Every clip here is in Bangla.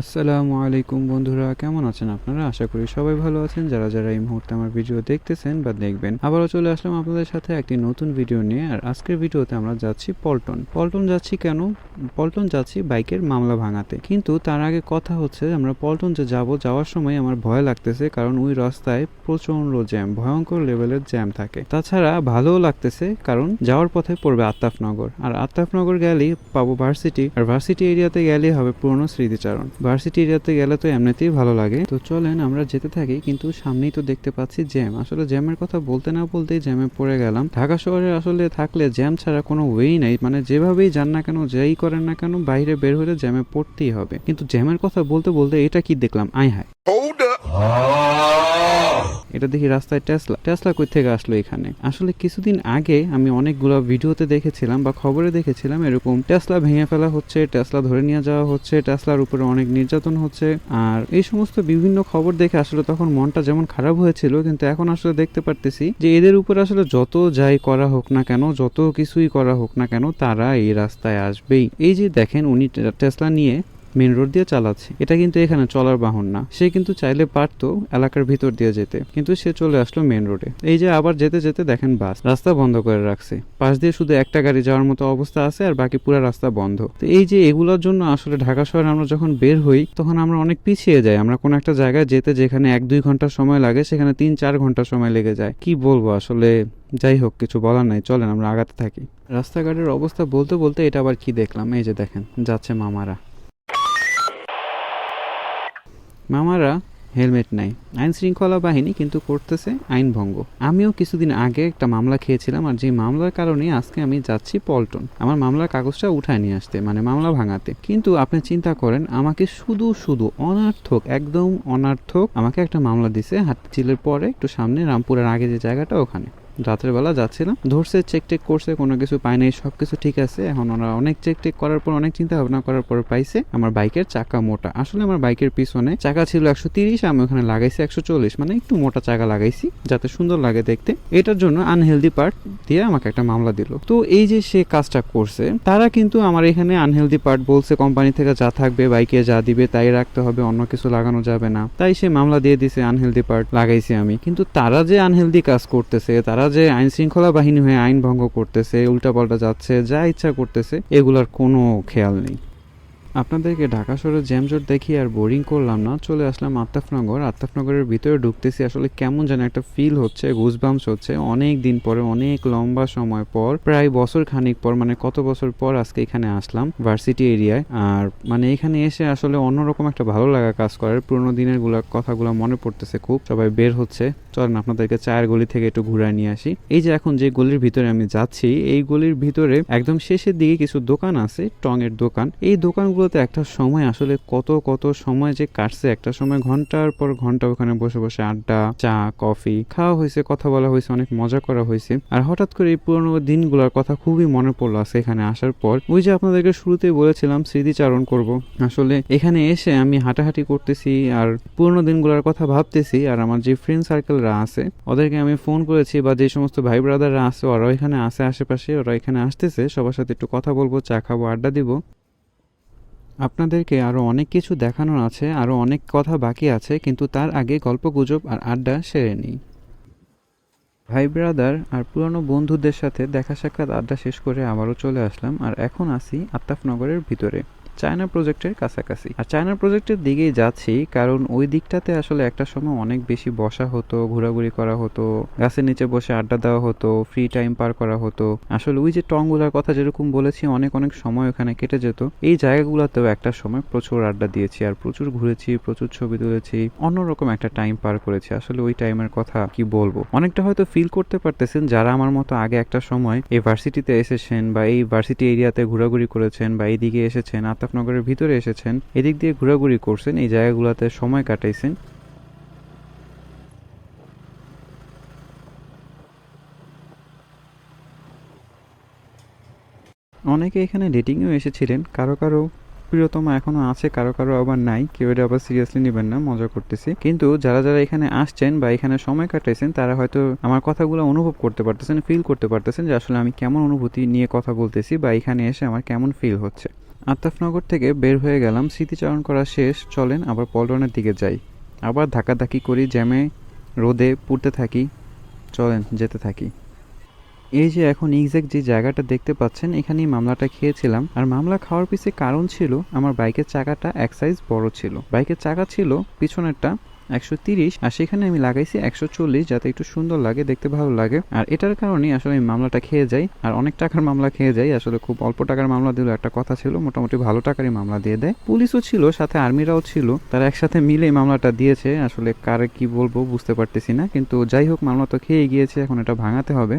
আসসালামু আলাইকুম বন্ধুরা, কেমন আছেন আপনারা? আশা করি সবাই ভালো আছেন। যারা যারা এই মুহূর্তে আমার ভিডিও দেখতেছেন বা দেখবেন, আবারও চলে আসলাম আপনাদের সাথে একটি নতুন ভিডিও নিয়ে। আর আজকের ভিডিওতে আমরা যাচ্ছি পল্টন। পল্টন যাচ্ছি কেন? পল্টন যাচ্ছি বাইকের মামলা ভাঙাতে। কিন্তু তার আগে কথা হচ্ছে, আমরা পল্টন যে যাব, যাওয়ার সময় আমার ভয় লাগতেছে, কারণ ওই রাস্তায় প্রচণ্ড জ্যাম, ভয়ঙ্কর লেভেলের জ্যাম থাকে। তাছাড়া ভালোও লাগতেছে, কারণ যাওয়ার পথে পড়বে আত্তাফনগর আর আত্তাফনগর গেলেই পাবো ভার্সিটি, আর ভার্সিটি এরিয়াতে গেলেই হবে পুরনো স্মৃতিচারণ। ভার্সিটি এরিয়াতে গেলে তো এমনিতেই ভালো লাগে। তো চলেন আমরা যেতে থাকি, কিন্তু সামনেই তো দেখতে পাচ্ছি জ্যাম। আসলে জ্যামের কথা বলতে না বলতেই জ্যামে পড়ে গেলাম। ঢাকা শহরে আসলে থাকলে জ্যাম ছাড়া কোনো ওয়েই নাই। মানে যেভাবেই যান না কেন, যেই করেন না কেন, বাইরে বের হলে জ্যামে পড়তেই হবে। কিন্তু জ্যামের কথা বলতে বলতে এটা কি দেখলাম? আয় হায়. এটা দেখি রাস্তায় টেসলা টেসলা কই থেকে আসলো এখানে। আসলে কিছুদিন আগে আমি অনেকগুলো ভিডিওতে দেখেছিলাম বা খবরে দেখেছিলাম এরকম টেসলা ভেঙে ফেলা হচ্ছে, টেসলা ধরে নিয়ে যাওয়া হচ্ছে, টেসলার উপরে অনেক নির্যাতন হচ্ছে। আর এই সমস্ত বিভিন্ন খবর দেখে আসলে তখন মনটা যেমন খারাপ হয়েছিল, কিন্তু এখন আসলে দেখতে পারতেছি যে এদের উপর আসলে যত যাই করা হোক না কেন, যত কিছুই করা হোক না কেন, তারা এই রাস্তায় আসবেই। এই যে দেখেন উনি টেসলা নিয়ে মেন রোড দিয়ে চালাচ্ছে। এটা কিন্তু এখানে চলার বাহন না। সে কিন্তু চাইলে পারতো এলাকার ভিতর দিয়ে যেতে। কিন্তু সে চলে আসলো মেন রোডে এই যে আবার যেতে যেতে দেখেন বাস রাস্তা বন্ধ করে রাখছে। পাশ দিয়ে শুধু একটা গাড়ি যাওয়ার মতো অবস্থা আছে আর বাকি পুরো রাস্তা বন্ধ। তো এই যে এগুলোর জন্য আসলে ঢাকা শহরে আমরা যখন বের হই, তখন আমরা অনেক পিছিয়ে যাই। আমরা কোনো একটা জায়গায় যেতে যেখানে এক দুই ঘণ্টা সময় লাগে, সেখানে তিন চার ঘণ্টা সময় লেগে যায়। কি বলব আসলে? যাই হোক, কিছু বলার নাই। চলেন, আমরা আগাতে থাকি। রাস্তাঘাটের অবস্থা বলতে বলতে এটা আবার কি দেখলাম? এই যে দেখেন, যাচ্ছে মামারা। মামারা হেলমেট নাই আইন শৃঙ্খলা বাহিনী কিন্তু করতেছে আইন ভঙ্গ। আমিও কিছুদিন আগে একটা মামলা খেয়েছিলাম আর যে মামলার কারণে আজকে আমি যাচ্ছি পল্টন। আমার মামলার কাগজটা উঠায় নিয়ে আসতে মানে মামলা ভাঙাতে। কিন্তু আপনি চিন্তা করেন, আমাকে শুধু শুধু অনার্থক, একদম অনার্থক আমাকে একটা মামলা দিছে হাটচিলের পরে, একটু সামনে রামপুরের আগে যে জায়গাটা ওখানে। রাতের বেলা যাচ্ছিলাম ধরছে চেক টেক করছে, কোনো কিছু পায় নাই সব কিছু ঠিক আছে। এখন ওরা অনেক চেক টেক করার পর, অনেক চিন্তা ভাবনা করার পর পাইছে আমার বাইকের চাকা মোটা। আসলে আমার বাইকের পিছনে চাকা ছিল একশো তিরিশ, আমি ওখানে লাগাইছি একশো চল্লিশ। মানে একটু মোটা চাকা লাগাইছি, যাতে সুন্দর লাগে দেখতে। এটার জন্য আনহেলদি পার্ট দিয়ে আমাকে একটা মামলা দিল। তো এই যে সে কাজটা করছে, তারা কিন্তু আমার এখানে আনহেলদি পার্ট বলছে কোম্পানি থেকে যা থাকবে, বাইকে যা দিবে, তাই রাখতে হবে, অন্য কিছু লাগানো যাবে না। তাই সে মামলা দিয়ে দিছে আনহেলদি পার্ট লাগাইছি আমি। কিন্তু তারা যে আনহেলদি কাজ করতেছে, তারা যে আইন শৃঙ্খলা বাহিনী হয়ে আইন ভঙ্গ করতেছে, উল্টাপাল্টা যাচ্ছে, যা ইচ্ছা করতেছে, এগুলার কোনো খেয়াল নেই। আপনাদেরকে ঢাকা শহরের জ্যামজট দেখি আর বোরিং করলাম না, চলে আসলাম আত্তাফনগর আত্তাফনগরের ভিতরে ঢুকতেছি, আসলে কেমন যেন একটা ফিল হচ্ছে গুজবামস হচ্ছে। অনেক দিন পরে, অনেক লম্বা সময় পর, প্রায় বছর খানিক পর মানে কত বছর পর আজকে এখানে আসলাম ভার্সিটি এরিয়ায় আর মানে এখানে এসে আসলে অন্যরকম একটা ভালো লাগা কাজ করার পুরোনো দিনেরগুলা, কথাগুলো মনে পড়তেছে খুব, সবাই বের হচ্ছে। চলেন আপনাদেরকে চায়ের গলি থেকে একটু ঘুরায় নিয়ে আসি। এই যে এখন যে গলির ভিতরে আমি যাচ্ছি, এই গলির ভিতরে একদম শেষের দিকে কিছু দোকান আছে টং এর দোকান। এই দোকানগুলোতে একটা সময় আসলে কত কত সময় যে কাটছে। একটা সময় ঘণ্টার পর ঘণ্টা ওখানে বসে বসে আড্ডা, চা, কফি, খাওয়া হয়েছে, কথা বলা হয়েছে, অনেক মজা করা হয়েছে। আর হঠাৎ করে এই পুরোনো দিনগুলোর কথা খুবই মনে পড়ল আছে এখানে আসার পর। ওই যে আপনাদেরকে শুরুতে বলেছিলাম, স্মৃতিচারণ করব। আসলে এখানে এসে আমি হাঁটাহাঁটি করতেছি আর পুরোনো দিনগুলোর কথা ভাবতেছি আর আমার যে ফ্রেন্ড সার্কেলরা আছে, ওদেরকে আমি ফোন করেছি বা যে সমস্ত ভাই ব্রাদাররা আছে ওরা এখানে আছে আশেপাশে, ওরা এখানে আসতেছে। সবার সাথে একটু কথা বলব, চা খাব, আড্ডা দিব। আপনাদেরকে আরও অনেক কিছু দেখানোর আছে আরও অনেক কথা বাকি আছে, কিন্তু তার আগে গল্প গুজব আর আড্ডা সেরে নিই। ভাই ব্রাদার আর পুরনো বন্ধুদের সাথে দেখা সাক্ষাৎ আড্ডা শেষ করে আবারও চলে আসলাম, আর এখন আসি আত্তাফনগরের ভিতরে। চায়না প্রজেক্টের কাছাকাছি। আর চায়না প্রজেক্টের দিকেই যাচ্ছি, কারণ ওই দিকটাতে আসলে একটা সময় অনেক বেশি বসা হতো, ঘোরাঘুরি করা হতো, গাছের নিচে বসে আড্ডা দেওয়া হতো ফ্রি টাইম পার করা হতো। আসলে ওই যে টংগুলার কথা যেরকম বলেছি, অনেক অনেক সময় ওখানে কেটে যেত। এই জায়গাগুলোতেও একটা সময় প্রচুর আড্ডা দিয়েছি, আর প্রচুর ঘুরেছি, প্রচুর ছবি তুলেছি, অন্যরকম একটা টাইম পার করেছি। আসলে ওই টাইমের কথা কি বলব? অনেকটা হয়তো ফিল করতে পারতেছেন যারা আমার মতো আগে একটা সময় এই ভার্সিটিতে এসেছেন বা এই ভার্সিটি এরিয়াতে ঘোরাঘুরি করেছেন বা এইদিকে এসেছেন আতাফনগরের ভিতরে এসেছেন। এদিক দিয়ে ঘোরাঘুরি করছেন, এই জায়গাগুলোতে সময় কাটাইছেন। অনেকে এখানে ডেটিংয়েও এসেছিলেন। কারও কারও প্রিয়তমা এখনও আছে, কারও কারও আবার নাই। কেউ এটা আবার সিরিয়াসলি নেবেন না, মজা করতেছি। কিন্তু যারা যারা এখানে আসছেন বা এখানে সময় কাটাইছেন, তারা হয়তো আমার কথাগুলো অনুভব করতে পারতেছেন ফিল করতে পারতেছেন যে আসলে আমি কেমন অনুভূতি নিয়ে কথা বলতেছি বা এখানে এসে আমার কেমন ফিল হচ্ছে। আত্তাফনগর থেকে বের হয়ে গেলাম, স্মৃতিচারণ করা শেষ, চলেন আবার পল্টনের দিকে যাই। আবার ধাকাধাকি করি, জ্যামে, রোদে পুড়তে থাকি, চলেন যেতে থাকি। এই যে এখন এক্স্যাক্ট যে জায়গাটা দেখতে পাচ্ছেন, এখানেই মামলাটা খেয়েছিলাম। আর মামলা খাওয়ার পিছে কারণ ছিল, আমার বাইকের চাকাটা এক সাইজ বড় ছিল। বাইকের চাকা ছিল, পিছনেরটা একশো তিরিশ, আর সেখানে আমি লাগাইছি একশো চল্লিশ যাতে একটু সুন্দর লাগে, দেখতে ভালো লাগে। আর এটার কারণে আসলে আমি মামলাটা খেয়ে যাই। আর অনেক টাকার মামলা খেয়ে যাই। আসলে খুব অল্প টাকার মামলা দিল একটা কথা ছিল, মোটামুটি ভালো টাকারই মামলা দিয়ে দেয়। পুলিশও ছিল, সাথে আর্মিরাও ছিল। তারা একসাথে মিলে মামলাটা দিয়েছে। আসলে কারে কি বলব বুঝতে পারতেছি না। কিন্তু যাই হোক, মামলা তো খেয়ে গিয়েছে। এখন এটা ভাঙাতে হবে।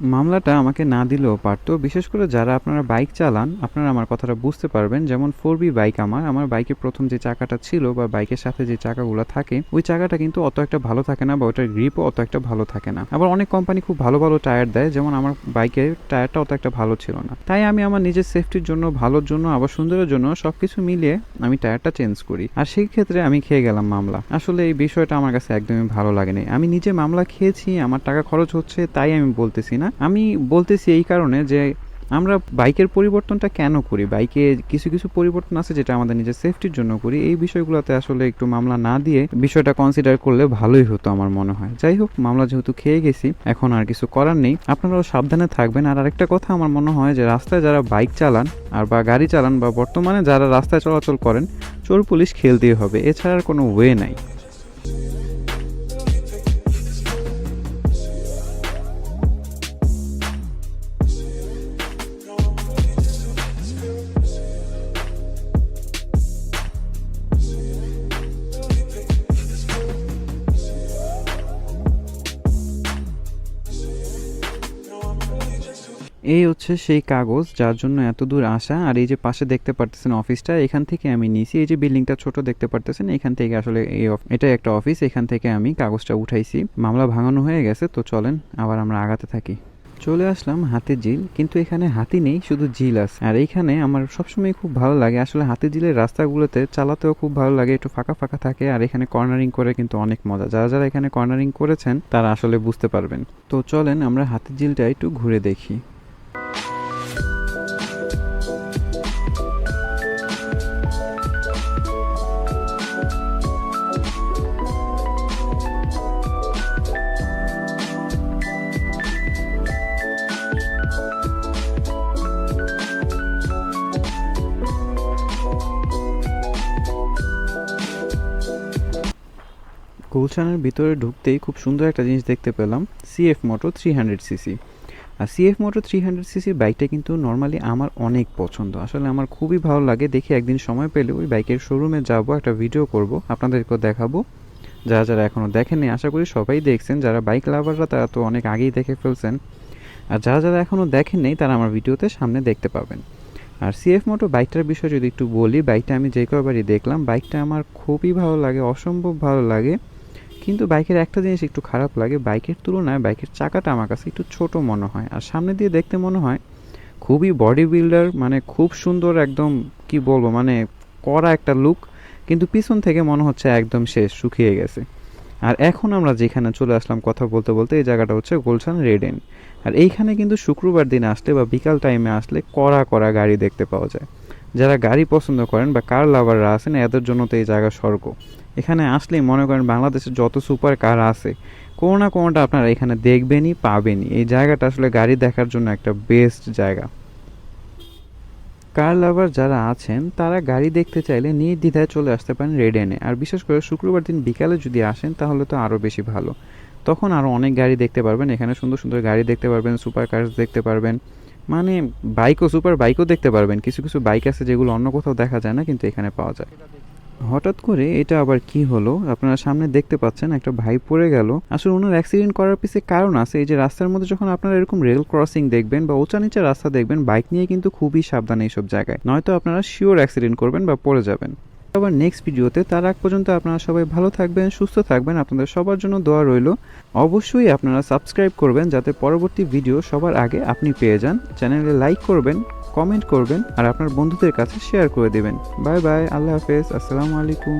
মামলাটা আমাকে না দিলেও পারতো। বিশেষ করে যারা আপনারা বাইক চালান, আপনারা আমার কথাটা বুঝতে পারবেন। যেমন ফোর বি বাইক আমার আমার বাইকের প্রথম যে চাকাটা ছিল বা বাইকের সাথে যে চাকাগুলো থাকে, ওই চাকাটা কিন্তু অত একটা ভালো থাকে না বা ওটার গ্রিপও অত একটা ভালো থাকে না। আবার অনেক কোম্পানি খুব ভালো ভালো টায়ার দেয়, যেমন আমার বাইকের টায়ারটা অত একটা ভালো ছিল না। তাই আমি আমার নিজের সেফটির জন্য, ভালোর জন্য, আবার সুন্দরের জন্য সবকিছু মিলিয়ে আমি টায়ারটা চেঞ্জ করি। আর সেই ক্ষেত্রে আমি খেয়ে গেলাম মামলা। আসলে এই বিষয়টা আমার কাছে একদমই ভালো লাগেনি। আমি নিজে মামলা খেয়েছি, আমার টাকা খরচ হচ্ছে, তাই আমি বলতেছি না। আমি বলতেছি এই কারণে যে আমরা বাইকের পরিবর্তনটা কেন করি? বাইকে কিছু কিছু পরিবর্তন আছে যেটা আমাদের নিজের সেফটির জন্য করি। এই বিষয়গুলোতে আসলে একটু মামলা না দিয়ে বিষয়টা কনসিডার করলে ভালোই হতো আমার মনে হয়। যাই হোক, মামলা যেহেতু খেয়ে গেছি, এখন আর কিছু করার নেই। আপনারাও সাবধানে থাকবেন। আর আরেকটা কথা আমার মনে হয় যে রাস্তায় যারা বাইক চালান আর বা গাড়ি চালান বা বর্তমানে যারা রাস্তায় চলাচল করেন, চোর পুলিশ খেলতেই হবে। এছাড়া আর কোনো ওয়ে নাই। এই হচ্ছে সেই কাগজ যার জন্য এত দূর আসা। আর এই যে পাশে দেখতে পারতেছেন অফিসটা, এখান থেকে আমি নিয়েছি এই যে বিল্ডিংটা ছোট দেখতে পারতেছেন, এখান থেকে আসলে এই এটাই একটা অফিস। এখান থেকে আমি কাগজটা উঠাইছি। মামলা ভাঙানো হয়ে গেছে, তো চলেন আবার আমরা আগাতে থাকি। চলে আসলাম হাতির ঝিল কিন্তু এখানে হাতি নেই, শুধু ঝিল আছে। আর এইখানে আমার সবসময় খুব ভালো লাগে। আসলে হাতির ঝিলের রাস্তাগুলোতে চালাতেও খুব ভালো লাগে, একটু ফাঁকা ফাঁকা থাকে। আর এখানে কর্নারিং করে কিন্তু অনেক মজা। যারা যারা এখানে কর্নারিং করেছেন, তারা আসলে বুঝতে পারবেন। তো চলেন আমরা হাতির ঝিলটা একটু ঘুরে দেখি। গুলশানের ভিতরে ঢুকতেই খুব সুন্দর একটা জিনিস দেখতে পেলাম CF Moto three hundred CC আর সিএফ মোটো থ্রি হান্ড্রেড সিসির বাইকটা কিন্তু নর্মালি আমার অনেক পছন্দ। আসলে আমার খুবই ভালো লাগে, দেখি একদিন সময় পেলে ওই বাইকের শোরুমে যাব, একটা ভিডিও করব, আপনাদেরকেও দেখাবো। যারা যারা এখনও দেখেনি আশা করি সবাই দেখছেন, যারা বাইক লাভাররা তারা তো অনেক আগেই দেখে ফেলছেন। আর যারা যারা এখনও দেখেননি, তারা আমার ভিডিওতে সামনে দেখতে পাবেন। আর সিএফ মোটো বাইকটার বিষয়ে যদি একটু বলি বাইকটা আমি যে কয়বারই দেখলাম বাইকটা আমার খুবই ভালো লাগে, অসম্ভব ভালো লাগে। কিন্তু বাইকের একটা জিনিস একটু খারাপ লাগে, বাইকের তুলনায় বাইকের চাকাটা আমার কাছে একটু ছোট মনে হয়। আর সামনে দিয়ে দেখতে মনে হয় খুবই বডি বিল্ডার মানে খুব সুন্দর একদম, কি বলব মানে কড়া একটা লুক কিন্তু পিছন থেকে মনে হচ্ছে একদম শেষ শুকিয়ে গেছে। আর এখন আমরা যেখানে চলে আসলাম কথা বলতে বলতে, এই জায়গাটা হচ্ছে গোলশান রেডেন। আর এইখানে কিন্তু শুক্রবার দিন আসলে বা বিকাল টাইমে আসলে কড়া কড়া গাড়ি দেখতে পাওয়া যায়। যারা গাড়ি পছন্দ করেন বা কার লাভাররা আছেন, এদের জন্য তো এই জায়গা স্বর্গ। এখানে আসলেই মনে করেন বাংলাদেশের যত সুপার কার আছে, কোনো না কোনোটা আপনারা এখানে দেখবেনই, পাবেনই। এই জায়গাটা আসলে গাড়ি দেখার জন্য একটা বেস্ট জায়গা। কার লাভার যারা আছেন, তারা গাড়ি দেখতে চাইলে নির্দ্বিধায় চলে আসতে পারেন রেডেনে আর বিশেষ করে শুক্রবার দিন বিকালে যদি আসেন, তাহলে তো আরও বেশি ভালো। তখন আরও অনেক গাড়ি দেখতে পারবেন। এখানে সুন্দর সুন্দর গাড়ি দেখতে পারবেন সুপার কার্স দেখতে পারবেন। মানে বাইকও, সুপার বাইকও দেখতে পারবেন। কিছু কিছু বাইক আছে যেগুলো অন্য কোথাও দেখা যায় না, কিন্তু এখানে পাওয়া যায়। হঠাৎ করে এটা আবার কি হলো? আপনারা সামনে দেখতে পাচ্ছেন, একটা ভাই পড়ে গেল। আসলে ওনার অ্যাক্সিডেন্ট করার পিছে কারণ আছে। এই যে রাস্তার মধ্যে যখন আপনারা এরকম রেল ক্রসিং দেখবেন বা উঁচা নিচে রাস্তা দেখবেন, বাইক নিয়ে কিন্তু খুবই সাবধান এইসব জায়গায়। নয়তো আপনারা শিওর অ্যাক্সিডেন্ট করবেন বা পড়ে যাবেন। আবার নেক্সট ভিডিওতে তার আগ পর্যন্ত আপনারা সবাই ভালো থাকবেন, সুস্থ থাকবেন। আপনাদের সবার জন্য দোয়া রইল। অবশ্যই আপনারা সাবস্ক্রাইব করবেন যাতে পরবর্তী ভিডিও সবার আগে আপনি পেয়ে যান। চ্যানেলে লাইক করবেন কমেন্ট করবেন, আর আপনার বন্ধুদের কাছে শেয়ার করে দেবেন। বাই বাই আল্লাহ হাফেজ। আসসালামু আলাইকুম।